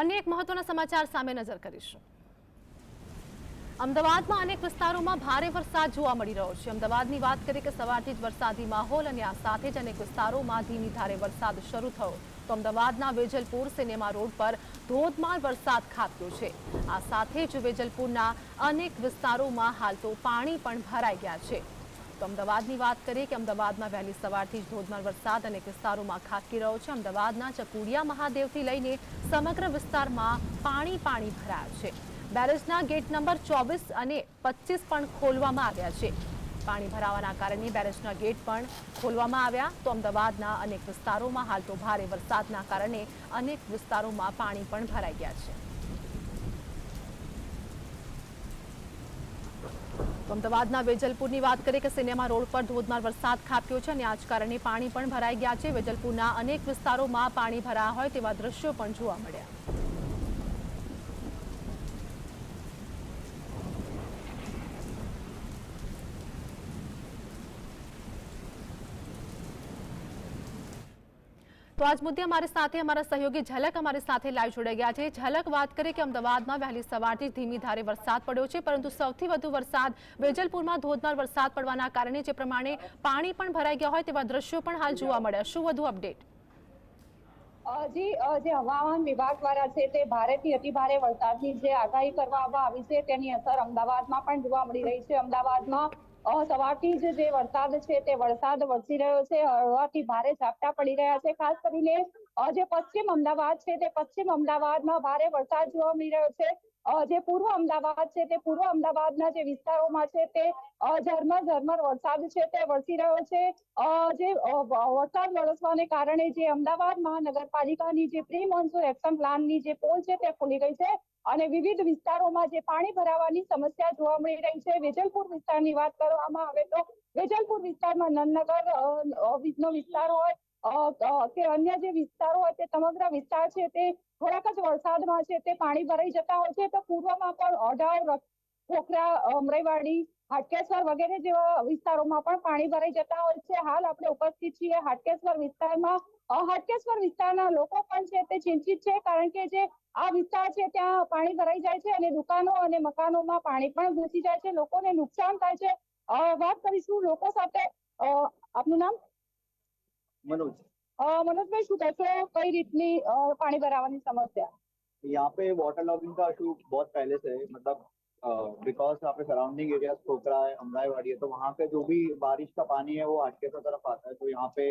અન્ય એક મહત્વના સમાચાર સામે નજર કરીશું. અમદાવાદમાં અનેક વિસ્તારોમાં ભારે વરસાદ જોવા મળી રહ્યો છે. અમદાવાદની વાત કરીએ કે સવારથી જ વરસાદી માહોલ અને આ સાથે જ અનેક વિસ્તારોમાં ધીમી ધારે વરસાદ શરૂ થયો. તો અમદાવાદના વેજલપુર સિનેમા રોડ પર ધોધમાર વરસાદ ખાબક્યો છે. આ સાથે જ વેજલપુરના અનેક વિસ્તારોમાં હાલ તો પાણી પણ ભરાઈ ગયા છે. તો અમદાવાદની વાત કરીએ કે અમદાવાદમાં વહેલી સવારથી જ ધોધમાર વરસાદ અનેક વિસ્તારોમાં ખાબકી રહ્યો છે. અમદાવાદના ચકુડિયા મહાદેવથી લઈને સમગ્ર વિસ્તારમાં પાણી પાણી ભરાયા છે. બેરેજના ગેટ નંબર ચોવીસ અને પચીસ પણ ખોલવામાં આવ્યા છે. પાણી ભરાવાના કારણે બેરેજના ગેટ પણ ખોલવામાં આવ્યા. તો અમદાવાદના અનેક વિસ્તારોમાં હાલ તો ભારે વરસાદના કારણે અનેક વિસ્તારોમાં પાણી પણ ભરાઈ ગયા છે તો અમદાવાદના વેજલપુરની વાત કરીએ કે સિનેમા રોડ પર ધોધમાર વરસાદ ખાબક્યો છે અને આ કારણે પાણી પણ ભરાઈ ગયા છે. વેજલપુરના અનેક વિસ્તારોમાં પાણી ભરાયા હોય તેવા દ્રશ્યો પણ જોવા મળ્યા. તો આજ મુદ્દે અમારી સાથે અમારા સહયોગી ઝલક અમારી સાથે લાઈવ જોડાઈ ગયા છે. ઝલક વાત કરીએ કે અમદાવાદમાં વહેલી સવારથી ધીમી ધારે વરસાદ પડ્યો છે, પરંતુ સૌથી વધુ વરસાદ વેજલપુરમાં ધોધમાર વરસાદ પડવાના કારણે જે પ્રમાણે પાણી પણ ભરાઈ ગયા હોય તેવા દ્રશ્યો પણ હાલ જોવા મળ્યા. શું વધુ અપડેટ જી જે હવામાન વિભાગ દ્વારા છે તે ભારેથી અતિ ભારે વરસાદની જે આગાહી કરવામાં આવી છે, તેની અસર અમદાવાદમાં પણ જોવા મળી રહી છે. અમદાવાદમાં સવારથી જ જે વરસાદ છે તે વરસાદ વરસી રહ્યો છે. હળવાથી ભારે ઝાપટા પડી રહ્યા છે. ખાસ કરીને જે પશ્ચિમ અમદાવાદ છે તે પશ્ચિમ અમદાવાદમાં ભારે વરસાદ જોવા મળી રહ્યો છે. જે પૂર્વ અમદાવાદ છે, તે પૂર્વ અમદાવાદના જે વિસ્તારોમાં છે, તે ઝરમર ઝરમર વરસાદ છે, તે વરસી રહ્યો છે. જે વરસાદ વરસવાને કારણે જે અમદાવાદ મહાનગરપાલિકાની જે પ્રી મોન્સૂન એક્શન પ્લાનની જે પોલ છે, તે ખુલી ગઈ છે અને વિવિધ વિસ્તારોમાં જે પાણી ભરાવાની સમસ્યા જોવા મળી રહી છે. વેજલપુર વિસ્તારની વાત કરવામાં આવે તો વેજલપુર વિસ્તારમાં નંદનગર નો વિસ્તાર હોય કે અન્ય જે વિસ્તારો હોય તે સમગ્ર વિસ્તાર છે તે થોડાક જ વરસાદમાં છે, તે પાણી ભરાઈ જતા હોય છે, તો પૂર્વમાં પણ ઓઢાવ ખોખરા અમરાઈવાડી હાટકેશ્વર વગેરે જેવા વિસ્તારોમાં પણ પાણી ભરાઈ જતા હોય છે. હાલ આપણે ઉપસ્થિત છીએ હાટકેશ્વર વિસ્તારમાં. હાટકેશ્વર વિસ્તારના લોકો પણ છે તે ચિંતિત છે કારણ કે જે આ વિસ્તાર છે ત્યાં પાણી ભરાઈ જાય છે અને દુકાનો અને મકાનોમાં પાણી પણ ઘૂસી જાય છે. લોકોને નુકસાન થાય છે. વાત કરીશું લોકો સાથે. આપનું નામ? मनोज અ, મનોજભાઈ શું કહેશો કઈ રીતની અ, પાણી ભરાવાની समस्या यहाँ पे वाटर लॉगिंग का इशू बहुत पहले से है मतलब बिकॉज यहाँ पे सराउंडिंग एरिया खोखरा है अमराईवाड़ी है तो वहाँ पे जो भी बारिश का पानी है वो हटके की तरफ आता है तो यहाँ पे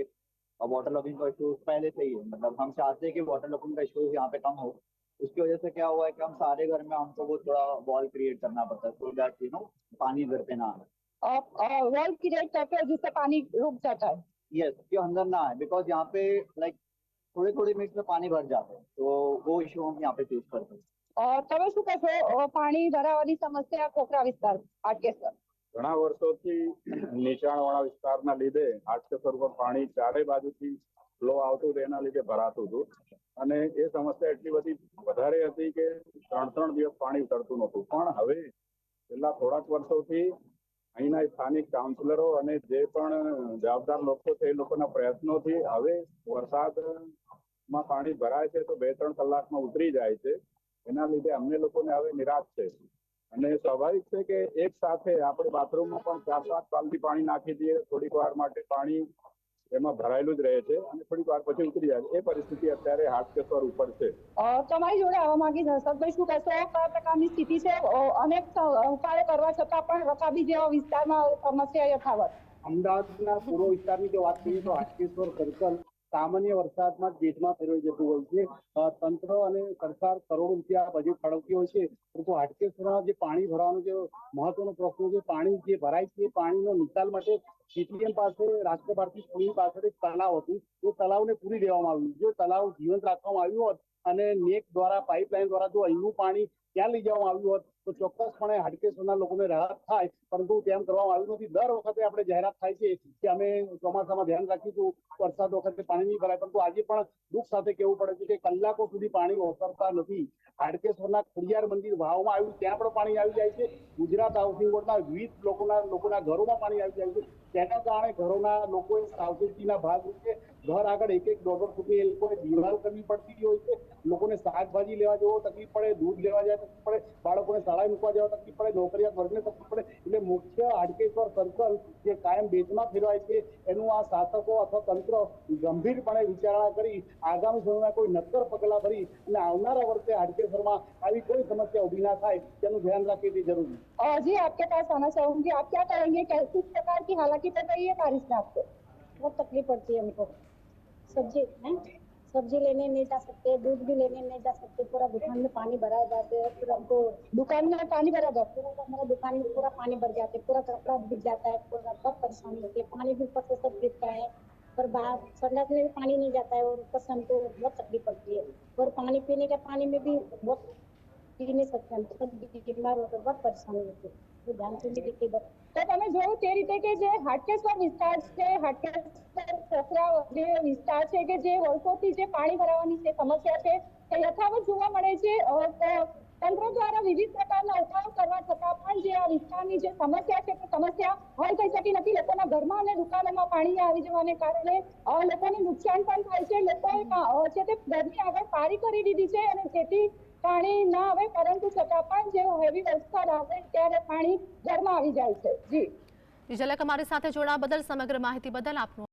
वाटर लॉगिंग का इशू पहले से ही है मतलब हम चाहते हैं कि वाटर लॉगिंग का इशू यहाँ पे कम हो उसकी वजह से क्या हुआ है कि हम सारे घर में हमको वो थोड़ा वॉल क्रिएट करना पड़ता है सो दैट यू नो पानी घर पे ना आए वॉल क्रिएट करते हैं जिससे पानी रुक जाता है यस कि अंदर ना आए बिकॉज यहाँ पे लाइक थोड़े थोड़े मिनट में पानी भर जाता है तो वो इशू हम यहाँ पे फेस करते हैं અ, તમે શું કહેશો અ, પાણી ભરાવાની સમસ્યા ખોખરા વિસ્તાર હાટકેશ્વર ઘણા વર્ષોથી નીચાણવાળા વિસ્તારના લીધે હાટકેશ્વર પર પાણી ચારે બાજુથી ફ્લો આવતું હતું એના લીધે ભરાતું હતું અને એ સમસ્યા એટલી બધી વધારે હતી કે ત્રણ ત્રણ દિવસ પાણી ઉતરતું નહોતું પણ હવે છેલ્લા થોડાક વર્ષોથી અહીંના સ્થાનિક કાઉન્સિલરો અને જે પણ જવાબદાર લોકો છે, એ લોકોના પ્રયત્નોથી હવે વરસાદમાં પાણી ભરાય છે, તો બે ત્રણ કલાકમાં ઉતરી જાય છે. એના લીધે અમને લોકોને હવે નિરાશ છે. અને સ્વાભાવિક છે કે એક સાથે આપણે બાથરૂમમાં પણ ચાર સાત પાલથી પાણી નાખી દઈએ, થોડીક વાર માટે પાણી એમાં ભરાયેલું જ રહે છે અને થોડીક વાર પછી ઉતરી જાય છે. એ પરિસ્થિતિ અત્યારે હાટકેશ્વર ઉપર છે. તમારી જોડે આવવા માંગી હર્ષદભાઈ શું કહેશો કયા પ્રકારની સ્થિતિ છે? અનેક ઉપાયો કરવા છતાં પણ રકાબી જેવા વિસ્તારમાં સમસ્યા યથાવત. અમદાવાદના પૂર્વ વિસ્તારની જો વાત કરીએ તો હાટકેશ્વર સર્કલ સામાન્ય વરસાદમાં બેટમાં ફેરવાઈ જતું હોય છે. તંત્ર અને સરકાર કરોડો રૂપિયા બજેટ ફાળવતી હોય છે. પરંતુ હાટકેશ્વરમાં જે પાણી ભરવાનો જે મહત્વનો પ્રશ્ન છે, પાણી જે ભરાય છે, પાણીનો નિકાલ માટે જીટીએમ પાસે રાષ્ટ્ર ભારતી સ્કૂલની પાસે એક તળાવ હતું. એ તળાવને પૂરી દેવામાં આવ્યું. જો તળાવ જીવંત રાખવામાં આવ્યું હોત અને નેક દ્વારા, પાઇપલાઇન દ્વારા જો અહીંનું પાણી ત્યાં લઈ જવામાં આવ્યું હોત, તો ચોક્કસપણે હાટકેશ્વરના લોકોને રાહત થાય, પરંતુ તેમ કરવામાં આવ્યું નથી. દર વખતે આપણે જાહેરાત થાય છે કે અમે ચોમાસામાં ધ્યાન રાખીશું, વરસાદ વખતે પાણી નહીં ભરાય, પરંતુ આજે પણ દુઃખ સાથે કહેવું પડે છે કે કલાકો સુધી પાણી ઓસરતા નથી. હાડકેશ્વરના ખોડિયાર મંદિર વાવમાં આવ્યું, ત્યાં પણ પાણી આવી જાય છે. ગુજરાત હાઉસિંગ બોર્ડના વિવિધ લોકોના લોકોના ઘરોમાં પાણી આવી જાય છે. તેના કારણે ઘરોના લોકોએ સાવચેતીના ભાગરૂપે ઘર આગળ એક એક દોઢ ફૂટની એ લોકોને દીવાલ કરવી પડતી હોય છે. લોકોને શાકભાજી લેવા જવો તકલીફ પડે, દૂધ લેવા જાય તકલીફ પડે, બાળકોને શાળાએ મૂકવા જવા તકલીફ પડે નોકરિયાત વર્ગને તકલીફ પડે. એટલે મુખ્ય હાડકેશ્વર સર્કલ જે કાયમ બેચમાં ફેરવાય છે, એનું આ શાસકો અથવા તંત્ર ગંભીરપણે વિચારણા કરી, આગામી સમયમાં કોઈ નક્કર પગલાં ભરી અને આવનારા વર્ષે હાડકેશ્વરમાં આવી કોઈ સમસ્યા ઊભી ના થાય, તેનું ધ્યાન રાખે તે જરૂરી જી આપણે પાસ આના ચાહુંગી. આપ ક્યા કરેંગે કિસ પ્રકાર કી, હાલાકી की हालाकी पड़ रही है बारिश में आपको? बहुत तकलीफ़ पड़ती है हमको। सब्ज़ी हैं सब्ज़ी लेने नहीं जा सकते, दूध भी लेने नहीं जा सकते, पूरा दुकान में पानी भरा जाते हैं फिर हमको दुकान में पानी भरा था पूरा हमारा दुकान में पूरा पानी भर जाते हैं, पूरा कपड़ा भीग जाता है, पूरा बहुत परेशानी होती है, पानी भी ऊपर से सब गिरता है, और बाहर संडास में भी पानी नहीं जाता है, और ऊपर से हमको बहुत तकलीफ़ पड़ती है, और पानी पीने के पानी में भी बहुत पी नहीं सकते, हम सब बीमार होकर बहुत परेशानी होती है। તો તમે જોયું તે રીતે કે જે હાટકેશ્વર વિસ્તાર છે હાટકેશ્વર સસરા જે વિસ્તાર છે કે જે વર્ષોથી જે પાણી ભરાવાની જે સમસ્યા છે, તે યથાવત જોવા મળે છે. તંત્ર દ્વારા વિવિધ પ્રકારના ઉપાયો કરવા છતાં પણ જે આ વિસ્તારની જે સમસ્યા છે, તે સમસ્યા હલ થઈ શકી નથી. લોકોના ઘરમાં અને દુકાનોમાં પાણી આવી જવાને કારણે લોકોને નુકસાન પણ થાય છે. લોકોએ છે તે ઘરની આગળ પારી કરી દીધી છે અને જેથી પાણી ના આવે, પરંતુ છતાં પણ જે હેવી વરસાદ આવે, ત્યારે પાણી ઘરમાં આવી જાય છે. જી. જી ઝલક અમારી સાથે જોડાવા બદલ સમગ્ર માહિતી બદલ આપનો